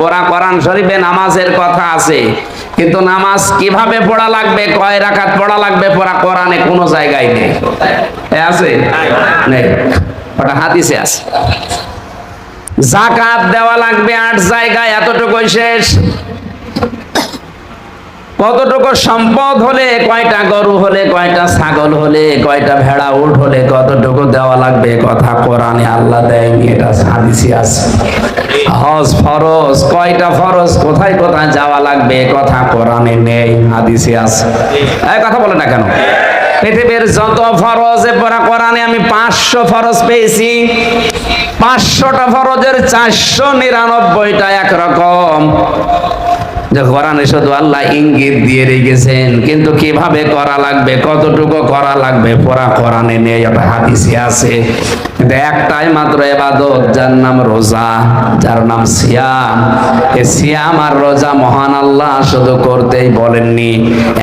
পোড়া কোরআন শরীফে নামাজের কথা আছে। কিন্তু নামাজ কীভাবে পড়া লাগবে, কয় রাকাত পড়া লাগবে, পড়া কোরআনে কোনো জায়গায় নেই। আছে? নেই। ওটা হাদিসে আছে। জাকাত দেওয়া লাগবে আট জায়গায়, এতটুকুই শেষ। কতটুকু সম্পদ হলে, কয়টা গরু হলে, কয়টা ছাগল হলে, কয়টা ভেড়া উঠ হলে, কতটুকু দেওয়া লাগবে? কথা কোরআনে আল্লাহ দেয়নি এটা হাদিসে আছে। হজ ফরজ, কয়টা ফরজ, কোথায় কোথায় যাওয়া লাগবে? কথা কোরআনে নেই, হাদিসে আছে। এই কথা বলে না কেন? পৃথিবীর যত ফরজে পড়া কোরআনে আমি পাঁচশো ফরজ পেয়েছি। পাঁচশোটা ফরজের চারশো নিরানব্বইটা একরকম। যে কোরআনে শুধু আল্লাহ ইঙ্গিত দিয়ে রেখেছেন। কিন্তু কীভাবে করা লাগবে, কতটুকু করা লাগবে পড়া কোরআনে নেই ওটা হাদিসে আছে। কিন্তু একটাই মাত্র এবাদত, যার নাম রোজা, যার নাম সিয়াম। এ সিয়াম আর রোজা মহান আল্লাহ শুধু করতেই বলেননি,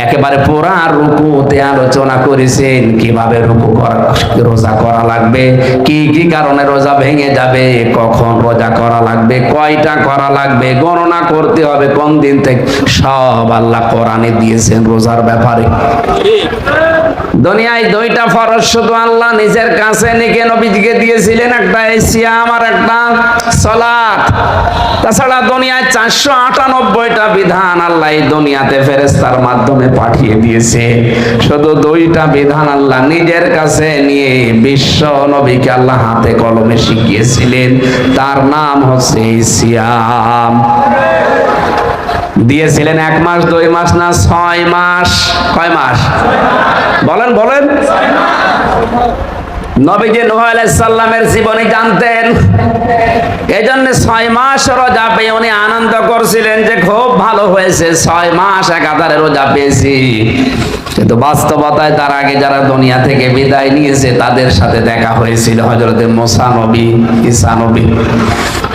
একেবারে পুরা রুকুতে আলোচনা করেছেন, কীভাবে রুকু করা, রোজা করা লাগবে, কি কি কারণে রোজা ভেঙে যাবে, কখন রোজা করা লাগবে, কয়টা করা লাগবে, গণনা করতে হবে, কোন দিন থেকে, সব আল্লাহ কোরআনে দিয়েছেন রোজার ব্যাপারে। দুনিয়ায় দুইটা ফরজ, শুধু আল্লাহ নিজের কাছে নিকে নবীজিকে দিয়েছিলেন, একটা সিয়াম আর একটা সলাত। তাছাড়া দুনিয়ায় চারশো আটানব্বইটা বিধান আল্লাহ এই দুনিয়াতে ফেরেস্তার মাধ্যমে পাঠিয়ে দিয়েছে। শুধু দুইটা বিধান আল্লাহ নিজের কাছে নিয়ে বিশ্ব নবীকে আল্লাহ হাতে কলমে শিখিয়েছিলেন। তার নাম হচ্ছে সিয়াম। দিয়েছিলেন এক মাস, দুই মাস না, ছয় মাস? কয় মাস? বলেন বলেন। নবীজি নূহ সালামের জীবনী জানতেন। এই জন্য ছয় মাস রোজা পেয়ে উনি আনন্দ করছিলেন যে খুব ভালো হয়েছে। ছয় মাস একাধারে রোজা পেয়েছি। কিন্তু বাস্তবতায় তার আগে যারা দুনিয়া থেকে বিদায় নিয়েছে, তাদের সাথে দেখা হয়েছিল হজরতে মোসা নবী, ঈসা নবী।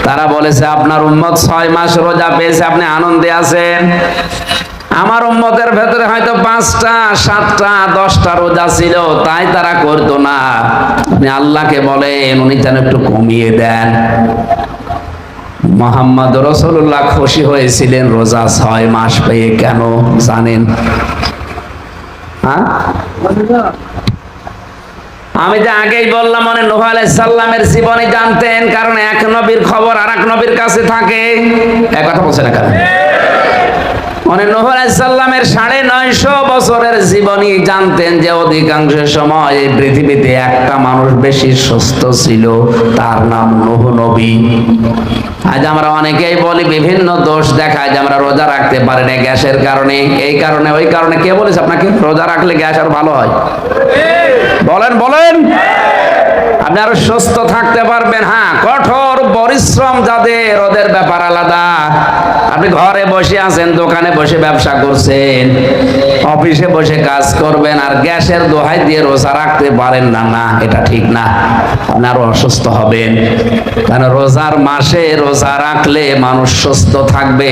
তারা বলেছে, আপনার উম্মত ছয় মাস রোজা পেয়েছে, আপনি আনন্দে আছেন? আমার উম্মতের ভেতরে হয়তো পাঁচটা, সাতটা, দশটা রোজা ছিল, তাই তারা করতো না। আপনি আল্লাহকে বলেন, উনি যেন একটু কমিয়ে দেন। মোহাম্মদ রসুল্লাহ খুশি হয়েছিলেন রোজা ছয় মাস পেয়ে, কেন জানেন? হ্যাঁ? আমি যে আগেই বললাম মানে নোহ সাল্লামের জীবনে জানতেন, কারণ এক নবীর খবর আর এক নবীর কাছে থাকে। এক কথা বলছে না কেন? মানে নোহ সাল্লামের সাড়ে নয়শো বছরের জীবনী জানতেন যে অধিকাংশ সময় এই পৃথিবীতে একটা মানুষ বেশি সুস্থ ছিল, তার নাম নোহ নবী। আজ আমরা অনেকেই বলি বিভিন্ন দোষ দেখায় যে আমরা রোজা রাখতে পারি না গ্যাসের কারণে। এই কারণে, ওই কারণে কে বলেছে আপনাকে? রোজা রাখলে গ্যাস আর ভালো হয়। বলেন বলেন। আপনি আরও সুস্থ থাকতে পারবেন হ্যাঁ কঠোর পরিশ্রম যাদের, ওদের ব্যাপার আলাদা। আপনি ঘরে বসে আছেন, দোকানে বসে ব্যবসা করছেন, অফিসে বসে কাজ করবেন, আর গ্যাসের দোহাই দিয়ে রোজা রাখতে পারেন না না, এটা ঠিক না। আপনি আরও অসুস্থ হবেন। কারণ রোজার মাসে রোজা রাখলে মানুষ সুস্থ থাকবে।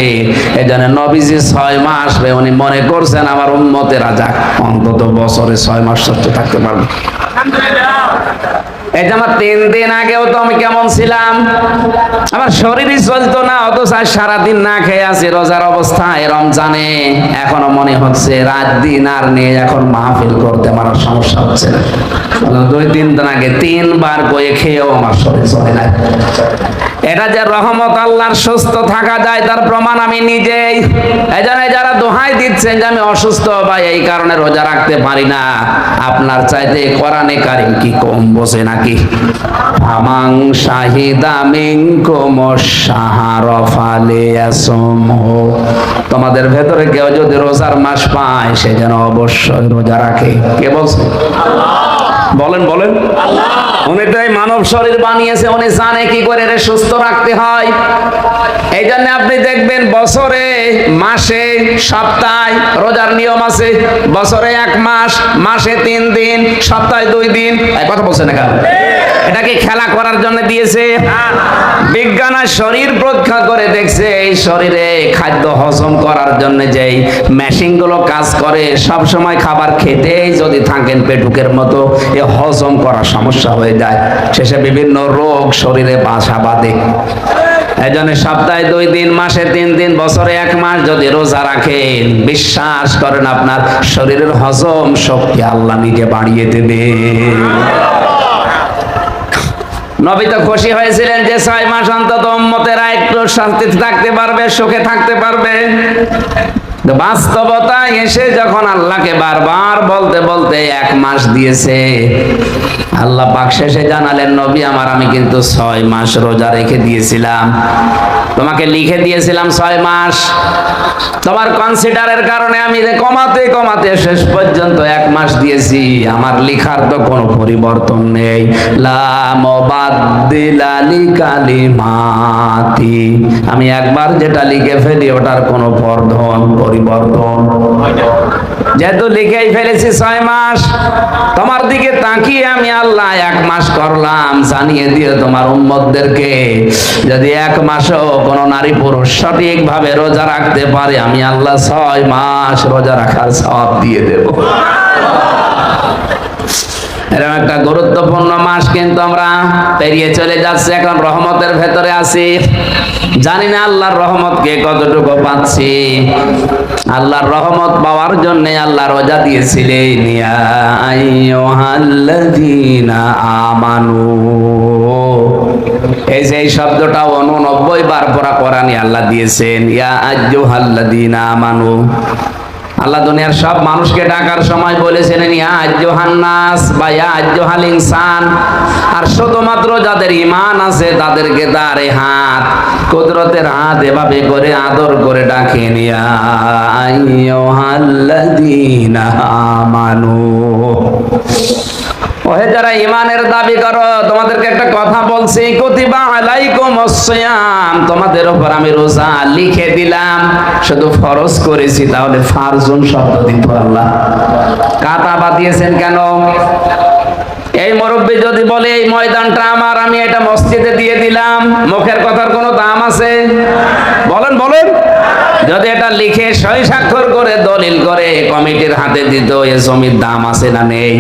এই জন্য নবীজি ছয় মাস উনি মনে করছেন আমার উন্মতেরা যাক অন্তত বছরে ছয় মাস সুস্থ থাকতে পারবে। এটা আমার তিন দিন আগেও তো আমি কেমন ছিলাম? আমার শরীরই চলতো না, অথচ আজ সারাদিন না খেয়ে আছি, রোজার অবস্থায় রমজানে। এখনও মনে হচ্ছে রাত দিন আর নেই, এখন মাহফিল করতে আমার সমস্যা হচ্ছে না। দুই তিন দিন আগে তিনবার বয়ে খেয়েও আমার শরীর চলে না। এটা যে রহমত, আল্লাহর সুস্থ থাকা যায়, তার প্রমাণ আমি নিজেই। এই জন্য যারা দোহাই দিচ্ছেন যে আমি অসুস্থ বা এই কারণে রোজা রাখতে পারি না, আপনার চাইতে কোরআনে কারিম কি কম বসে নাকি? আমাং শাহিদা মিনকুম শাহর ফালিয়াসমহু তোমাদের ভেতরে কেউ যদি রোজার মাস পায়, সে যেন অবশ্যই রোজা রাখে। কে বলছে? বলেন বলেন। উনি তো এই মানব শরীর বানিয়েছে উনি জানে কি করে এর সুস্থ রাখতে হয়। এই জন্য আপনি দেখবেন বছরে মাসে সপ্তাহে রোজার নিয়ম আছে। বছরে এক মাস মাসে তিন দিন সপ্তাহে দুই দিন। এই কথা বলছেন না কেন এটা কি খেলা করার জন্য দিয়েছে। বিজ্ঞান আর শরীর পরীক্ষা করে দেখছে, এই শরীরে খাদ্য হজম করার জন্য যেই মেশিনগুলো কাজ করে, সব সময় খাবার খেতেই যদি থাকেন পেটুকের মতো, এ হজম করা সমস্যা হয়ে যায়। শেষে বিভিন্ন রোগ শরীরে বাসা বাঁধে। এই জন্য সপ্তাহে দুই দিন, মাসে তিন দিন, বছরে এক মাস যদি রোজা রাখেন, বিশ্বাস করেন আপনার শরীরের হজম শক্তি আল্লাহ নিজে বাড়িয়ে দেবে। নবী তো খুশি হয়েছিলেন যে ছয় মাস অন্তত উম্মতেরা একটু শান্তিতে থাকতে পারবে, সুখে থাকতে পারবে। বাস্তবতা এসে যখন আল্লাহকে বারবার বলতে বলতে এক মাস দিয়েছে, আল্লাহ পাক শেষে জানালেন, নবী আমার, আমি কিন্তু ছয় মাস রোজা রেখে দিয়েছিলাম। তোমাকে লিখে দিয়েছিলাম ছয় মাস। তোমার কনসিডারের কারণে আমি কমাতে কমাতে শেষ পর্যন্ত এক মাস দিয়েছি। আমার লিখার তো কোনো পরিবর্তন নেই। আমি একবার যেটা লিখে ফেলি, ওটার কোনো বর্ধন পরিবর্তন। যেহেতু লিখেই ফেলেছি ছয় মাস তোমার দিকে তাকিয়ে আমি আল্লাহ এক মাস করলাম জানিয়ে দিয়ে তোমার উম্মতদেরকে যদি এক মাসও কোনো নারী পুরুষ সঠিক ভাবে রোজা রাখতে পারে আমি আল্লাহ ছয় মাস রোজা রাখার সব দিয়ে দেব। এরকম একটা গুরুত্বপূর্ণ মাস কিন্তু আমরা পেরিয়ে চলে যাচ্ছি, এখন রহমতের ভেতরে আছি। জানি না আল্লাহর রহমত কে কতটুকু পাচ্ছি। আল্লাহর রহমত পাওয়ার জন্য আল্লাহ রোজা দিয়েছিলেন আমানু। এই যে এই শব্দটা উননব্বই বার পড়া কোরআনে আল্লাহ দিয়েছেন, ইয়া আইয়ুহাল্লাযীনা আমানু। আল্লাহ দুনিয়ার সব মানুষকে ডাকার সময় বলেছিলেন ইয়া আজ্জোহান্নাস বা ইয়াজ্জোহাল ইনসান। আর শুধুমাত্র যাদের ইমান আছে, তাদেরকে দাঁড়ে হাত, কুদরতের হাত এভাবে করে আদর করে ডাকে নিয়া আইয়ুহাল্লাযীনা আমানু। ওহে যারা ইমানের দাবি করো, তোমাদেরকে একটা কথা বলছি, কুতিবা আলাইকুম সিয়াম তোমাদের উপর আমি রোজা লিখে দিলাম। শুধু ফরজ করেছি, তাহলে ফারজুন শব্দ দিত আল্লাহ। কাটা বাদিয়েছেন কেন? এই মুরব্বী যদি বলে, এই ময়দানটা আমার, আমি এটা মসজিদে দিয়ে দিলাম। মুখের কথার কোনো দাম আছে? বলেন বলেন। যদি এটা লিখে সই স্বাক্ষর করে, দলিল করে, কমিটির হাতে দিত, এ জমির দাম আছে না নেই?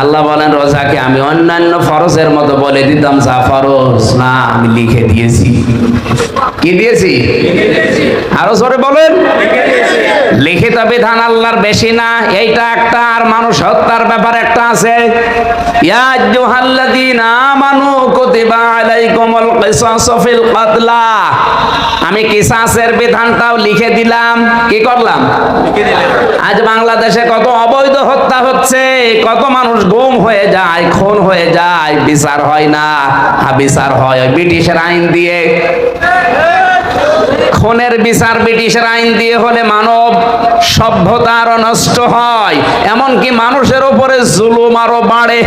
আল্লাহ বলেন, রোজাকে আমি অন্যান্য ফরজের মতো বলে দিতাম, যা ফরজ। না, আমি লিখে দিয়েছি। কি দিয়েছি? আরও জোরে বলেন। লিখিত বিধান আল্লাহর বেশি না, এইটা একটা, আর মানুষ হত্যার ব্যাপার একটা আছে। ইয়া আইয়ুহাল্লাযীনা আমানু কুতিবা আলাইকুমুল কিসাসু ফিল কাতলা আমি কিসাসের বিধানটাও লিখে দিলাম। কি করলাম? আজ বাংলাদেশে কত অবৈধ হত্যা হচ্ছে কত মানুষ গুম হয়ে যায় খুন হয়ে যায় বিচার হয় না। বিচার হয় ব্রিটিশের আইন দিয়ে। খুনের বিচার ব্রিটিশের আইন দিয়ে হলে মানব সভ্যতা আরও নষ্ট হয়। এমনকি মানুষের উপরে জুলুম আরও বাড়ে।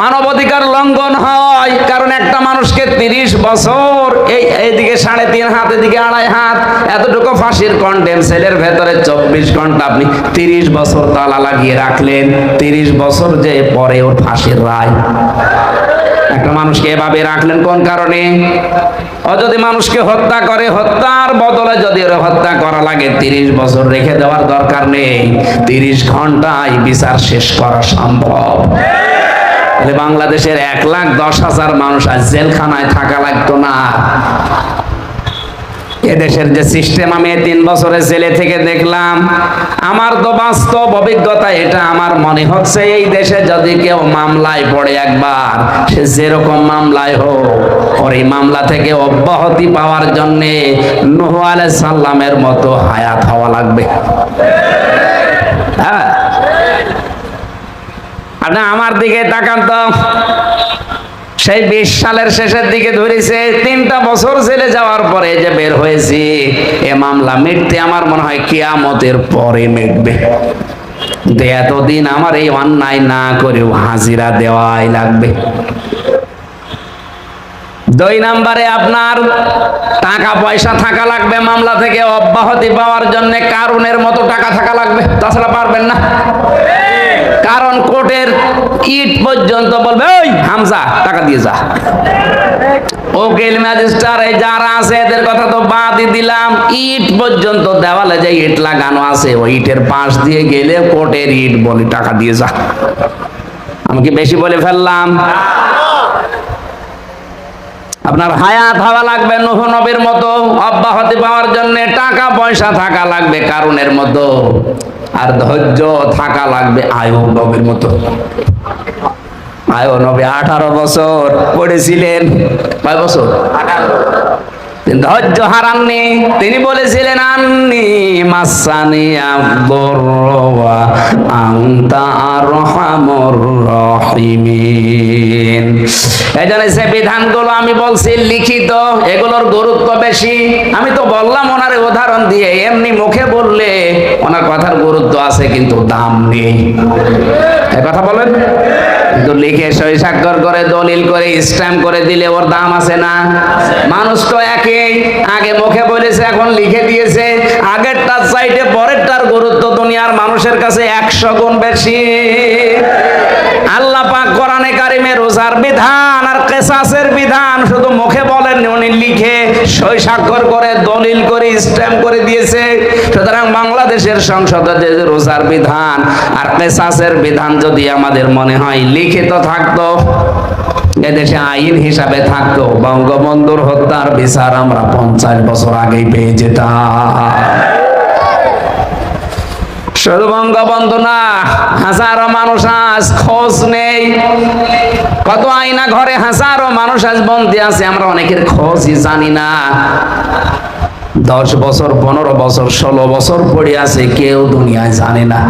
মানবাধিকার লঙ্ঘন হয়। কারণ একটা মানুষকে তিরিশ বছর এই এইদিকে সাড়ে তিন হাত, এদিকে আড়াই হাত, এতটুকু ফাঁসির কন্ডেম সেলের ভেতরে চব্বিশ ঘণ্টা আপনি তিরিশ বছর তালা লাগিয়ে রাখলেন, তিরিশ বছর যে পরে ওর ফাঁসির রায়। একটা মানুষকে এভাবে রাখলেন কোন কারণে? ও যদি মানুষকে হত্যা করে, হত্যার বদলে যদি ওরা হত্যা করা লাগে, তিরিশ বছর রেখে দেওয়ার দরকার নেই। তিরিশ ঘন্টায় বিচার শেষ করা সম্ভব। তাহলে বাংলাদেশের এক লাখ দশ হাজার মানুষ আজ জেলখানায় থাকা লাগতো না। এদেশের যে সিস্টেম আমি তিন বছরের জেলে থেকে দেখলাম, আমার তো বাস্তব অভিজ্ঞতা এটা, আমার মনে হচ্ছে এই দেশে যদি কেউ মামলায় পড়ে একবার, সে যেরকম মামলায় হোক, ওর এই মামলা থেকে অব্যাহতি পাওয়ার জন্য নুহ আলাইহিস সাল্লামের মতো হায়াত হওয়া লাগবে। হ্যাঁ? আপনি আমার দিকে তাকান তো। সেই বিশ সালের শেষের দিকে ধরেছে, তিনটা বছর জেলে যাওয়ার পরে যে বের হয়েছি, এ মামলা মিটতে আমার মনে হয় কিয়ামতের পরে মিটবে। এতদিন আমার এই অন্যায় না করেও হাজিরা দেওয়াই লাগবে। দুই নাম্বারে আপনার টাকা পয়সা থাকা লাগবে মামলা থেকে অব্যাহতি পাওয়ার জন্য কারণের মতো টাকা থাকা লাগবে? তাছাড়া পারবেন না। কারণ কোর্টের ইট পর্যন্ত বলবে ওই হামজা, টাকা দিয়ে যা। উকিল ম্যাজিস্ট্রার এই যারা আছে, এদের কথা তো বাদই দিলাম। ইট পর্যন্ত দেওয়ালে যে ইট লাগানো আছে, ওই ইটের পাশ দিয়ে গেলে কোর্টের ইট বলি, টাকা দিয়ে যা। আমি কি বেশি বলে ফেললাম? আপনার হায়াত হওয়া লাগবে, নহ নবীর মতো অব্যাহতি পাওয়ার জন্য টাকা পয়সা থাকা লাগবে কারণের মতো। আর ধৈর্য থাকা লাগবে আয়ু নবীর মতো। আয়ু নবী আঠারো বছর পড়েছিলেন। কয় বছর? তিনি ধৈর্য হারাননি, তিনি বলেছিলেন, আন্নি মাসানি আব্দুরওয়া আনতা আরহামুর রহিমিন। এজন্য সে বিধানগুলো আমি বলছি, লিখিত, এগুলোর গুরুত্ব বেশি। আমি তো বললাম ওনার উদাহরণ দিয়ে, এমনি মুখে বললে ওনার কথার গুরুত্ব আছে, কিন্তু দাম নেই। কথা বলেন। কিন্তু লিখে সই স্বাক্ষর করে, দলিল করে, স্ট্যাম্প করে দিলে ওর দাম আছে না? মানুষ তো একই আগে মুখে বলেছে, এখন লিখে দিয়েছে। আগেরটার সাইডে পরেরটার গুরুত্ব দুনিয়ার মানুষের কাছে একশো গুণ বেশি। আল্লাহ পাক কোরআনে কারিমে রোজার বিধান আর কেসাসের বিধান শুধু মুখে বলেন উনি লিখে সই স্বাক্ষর করে, দলিল করে, স্ট্যাম্প করে দিয়েছে। সুতরাং বাংলাদেশের সংসদে যে রোজার বিধান আর কেসাসের বিধান যদি আমাদের মনে হয়, লিখিত থাকতো, এদেশে আইন হিসাবে থাকতো, বঙ্গবন্ধুর হত্যার বিচার আমরা পঞ্চাশ বছর আগেই পেয়ে যেতাম। শুধু বঙ্গবন্ধু না, হাজারো মানুষ আজ খোঁজ নেই। কত আয়না ঘরে হাজারো মানুষ আজ বন্দি আছে, আমরা অনেকের খোঁজই জানি না। দশ বছর, পনেরো বছর, ষোলো বছর পড়ে আছে, কেউ দুনিয়ায় জানে না।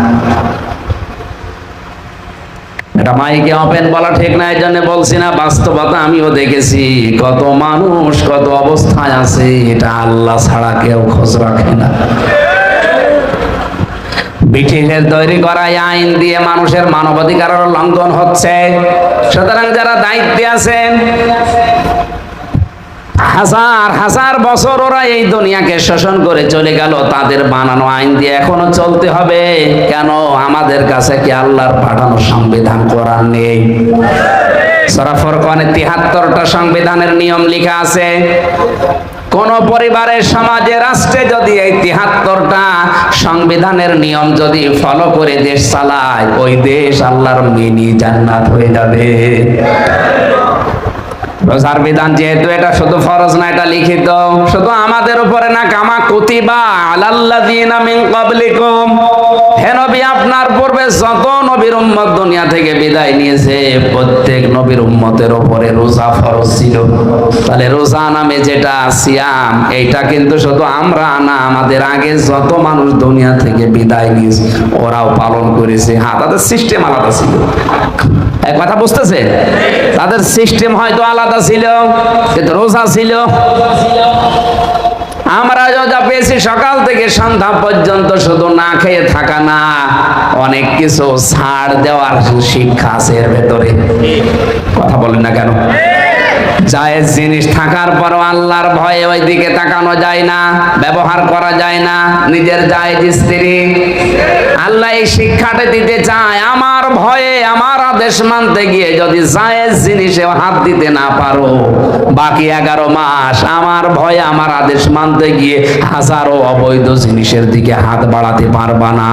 এটা মাইকে ওপেন বলা ঠিক না এই জন্য বলছি না, বাস্তবতা আমিও দেখেছি, কত মানুষ কত অবস্থায় আছে, এটা আল্লাহ ছাড়া কেউ খোঁজ রাখে না। ব্রিটিশের তৈরি করা আইন দিয়ে মানুষের মানবাধিকারের লঙ্ঘন হচ্ছে। সুতরাং যারা দায়িত্বে আছেন, হাজার হাজার বছর ওরা এই দুনিয়াকে শোষণ করে চলে গেল, তাদের বানানো আইন দিয়ে এখনও চলতে হবে। কেন? আমাদের কাছে কি আল্লাহর পাঠানো সংবিধান করার নেই? সরাফর কনে তিহাত্তরটা সংবিধানের নিয়ম লেখা আছে। কোন পরিবারে সমাজে, রাষ্ট্রে যদি এই তিহাত্তরটা সংবিধানের নিয়ম যদি ফলো করে দেশ চালায়, ওই দেশ আল্লাহর মিনি জান্নাত হয়ে যাবে। রোজার বিধান যেহেতু এটা শুধু ফরজ না, এটা লিখিত। শুধু আমাদের উপরে না, কামা কুতিবা আলাল্লাযিনা মিন ক্বাবলিকুম। হে নবী, আপনার পূর্বে যত নবীর উম্মত দুনিয়া থেকে বিদায় নিয়েছে, প্রত্যেক নবীর উম্মতের উপরে রোজা ফরজ ছিল। তাহলে রোজা নামে যেটা সিয়াম, এইটা কিন্তু শুধু আমরা না, আমাদের আগে যত মানুষ দুনিয়া থেকে বিদায় নিয়েছে, ওরাও পালন করেছে। হ্যাঁ তাদের সিস্টেম আলাদা ছিল। এক কথা বুঝতেছে তাদের সিস্টেম হয়তো আলাদা ছিল, কিন্তু রোজা ছিল। আমরা যা পেয়েছি সকাল থেকে সন্ধ্যা পর্যন্ত, শুধু না খেয়ে থাকা না, অনেক কিছু ছাড় দেওয়ার শিক্ষা আছে এর ভেতরে। কথা বলেন না কেন? জায়েজ জিনিস থাকার পরও আল্লাহর ভয়ে ওই দিকে তাকানো যায় না, ব্যবহার করা যায় না, নিজের জায়েজ স্ত্রী। আল্লাহ এই শিক্ষাটা দিতে চায়, আমার ভয়ে আমার আদেশ মানতে গিয়ে যদি জায়েজ জিনিসে হাত দিতে না পারো, বাকি এগারো মাস আমার ভয়ে আমার আদেশ মানতে গিয়ে হাজারো অবৈধ জিনিসের দিকে হাত বাড়াতে পারবা না।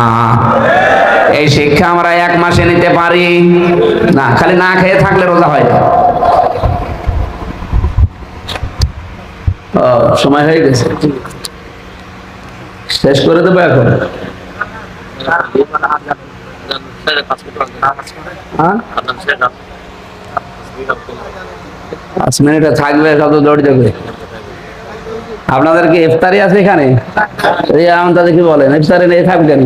এই শিক্ষা আমরা এক মাসে নিতে পারি। না, খালি না খেয়ে থাকলে রোজা হয় না ও, সময় হয়ে গেছে। শেষ করে দেবো এখন। হ্যাঁ? থাকবে দৌড় যাবে আপনাদের কি ইফতারি আছে এখানে? দেখি বলেন, ইফতারি নেই থাকবেন?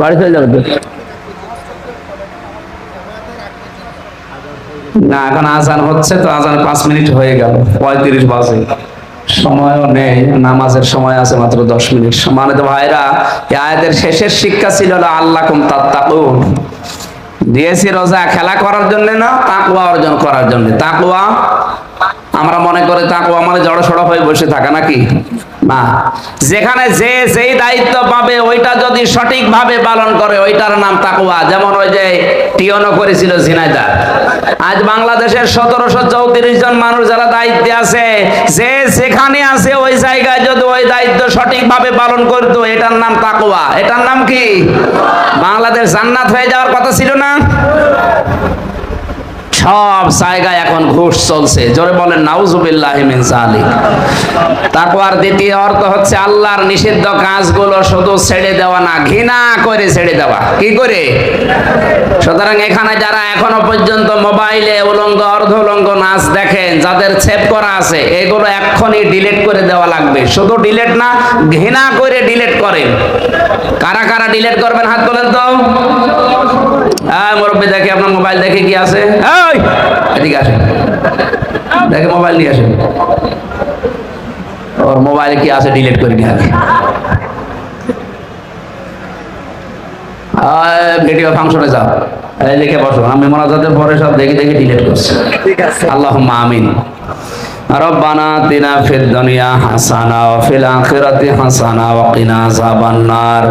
বাড়ি চলে যাবে। না, এখন আজান হচ্ছে তো, আজান পাঁচ মিনিট হয়ে গেল, পঁয়ত্রিশ বাজে। সময়ও নেই, নামাজের সময় আছে মাত্র দশ মিনিট। মানে তো ভাইরা এই আয়াতের শেষের শিক্ষা ছিল হলো আল্লাহ কুম তাত্তাকুন। দিয়েছি রোজা খেলা করার জন্য না তাকুয়া অর্জন করার জন্য। তাকুয়া আমরা মনে করি তাকুয়া মানে জড়ো সড়ো হয়ে বসে থাকা নাকি? না। যেখানে যে যেই দায়িত্ব পাবে, ওইটা যদি সঠিকভাবে পালন করে, ওইটার নাম তাকুয়া যেমন ওই যে টিয়নো করেছিল ঝিনাইদা। আজ বাংলাদেশের সতেরোশো চৌত্রিশ জন মানুষ যারা দায়িত্বে আছে, যে যেখানে আছে ওই জায়গায় যদি ওই দায়িত্ব সঠিকভাবে পালন করতো, এটার নাম তাকুয়া এটার নাম কি? বাংলাদেশ জান্নাত হয়ে যাওয়ার কথা ছিল না? সব জায়গায় এখন ঘুষ চলছে। জোরে বলেন, নাউজুবিল্লাহ মিন জালিক তাকওয়ার দ্বিতীয় অর্থ হচ্ছে আল্লাহর নিষিদ্ধ কাজগুলো শুধু ছেড়ে দেওয়া না, ঘৃণা করে ছেড়ে দেওয়া। কি করে? সুতরাং এখানে যারা এখনও পর্যন্ত মোবাইলে উলঙ্গ অর্ধ উলঙ্গ নাচ দেখেন, যাদের সেভ করা আছে, এগুলো এক্ষুনি ডিলিট করে দেওয়া লাগবে। শুধু ডিলিট না, ঘৃণা করে ডিলিট করেন। কারা কারা ডিলিট করবেন, হাত তোলেন তো। হ্যাঁ মুরব্বী, দেখে আপনার মোবাইল, দেখে কি আছে। এদিকে আসেন। দেখে মোবাইল নিয়ে আসেন। ওর মোবাইলে কি আছে ডিলিট করে নিয়ে আগে ভিডিও ফাংশনে যাও। এই দেখে বসো। আমি মোনাজাতের পরে সব দেখে দেখে ডিলিট করছি। আল্লাহ আমিন। ربنا آتنا في الدنيا حسنة وفي الآخرة حسنة وقنا عذاب النار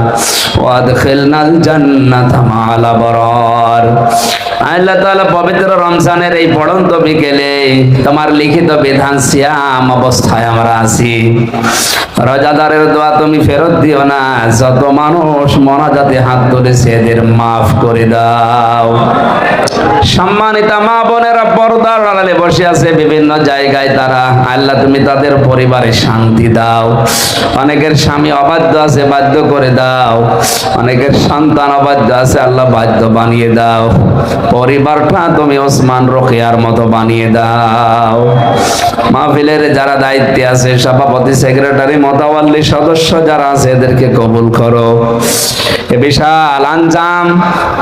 وادخلنا الجنة مع الأبرار আল্লাহ তাআলা পবিত্র রমজানের এই পড়ন্ত বিকেলে তোমার লিখিত বিধান সিয়াম অবস্থায় আমরা আছি রোজাদারের দোয়া তুমি ফেরত দিও না যত মানুষ মনাজাতে হাত তুলেছে এদের মাফ করে দাও সম্মানিত মা বোনেরা পর্দার আড়ালে বসে আছে বিভিন্ন জায়গায় তারা আল্লাহ তুমি তাদের পরিবারে শান্তি দাও। অনেকের স্বামী অবাধ্য আছে, বাধ্য করে দাও। অনেকের সন্তান অবাধ্য আছে, আল্লাহ বাধ্য বানিয়ে দাও। পরিবারটা তুমি ওসমান রোকেয়ার মতো বানিয়ে দাও। মাহফিলের যারা দায়িত্বে আছে, সভাপতি, সেক্রেটারি মতাওয়াল্লি সদস্য যারা আছে, এদেরকে কবুল করো। বিশাল আঞ্জাম।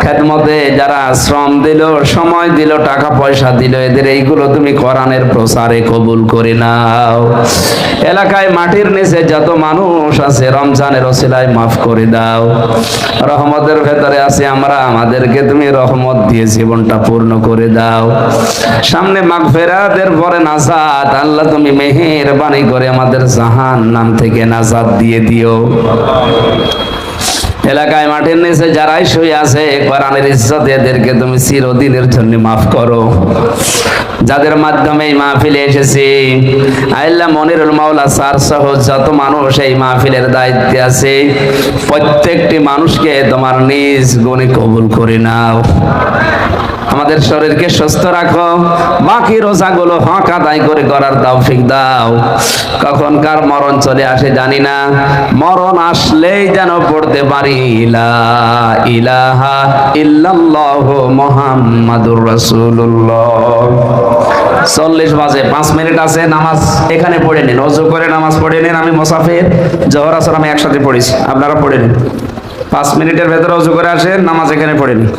খেদমতে যারা শ্রম দিল, সময় দিল, টাকা পয়সা দিল, এদের এইগুলো তুমি কোরআনের প্রচারে কবুল করে নাও। এলাকায় মাটির নিচে যত মানুষ আছে, রমজানের ওসিলায় মাফ করে দাও। রহমতের ভেতরে আছে আমরা, আমাদেরকে তুমি রহমত দিয়ে জীবনটা পূর্ণ করে দাও। সামনে মাগফেরাতের পরে নাজাত, আল্লাহ তুমি মেহেরবানি করে আমাদের জাহান নাম থেকে নাজাত দিয়ে দিও। এলাকায় মাঠের নিচে যারাই শুয়ে আছে একবার কোরআনের ইজ্জত এদেরকে তুমি চিরদিনের জন্য মাফ করো। যাদের মাধ্যমে এই মাহফিলে এসেছি, আল্লাহ মনিরুল মাওলা স্যার সহ যত মানুষ এই মাহফিলের দায়িত্বে আছে, প্রত্যেকটি মানুষকে তোমার নিজ গুণে কবুল করে নাও। আমাদের শরীরকে সুস্থ রাখো। বাকি রোজাগুলো হক আদায় করে করার তৌফিক দাও। কখন কার মরণ চলে আসে, জানি না। মরণ আসলেই যেন পড়তে পারি। লা ইলাহা ইল্লাল্লাহ মুহাম্মাদুর রাসূলুল্লাহ। চল্লিশ বাজে, পাঁচ মিনিট আছে, নামাজ এখানে পড়ে নিন। অজু করে নামাজ পড়ে নিন, আমি মোসাফির। জহর, আসর আমি একসাথে পড়েছি, আপনারা পড়ে নিন। পাঁচ মিনিটের ভেতরে অজু করে আসেন, নামাজ এখানে পড়ে নিন।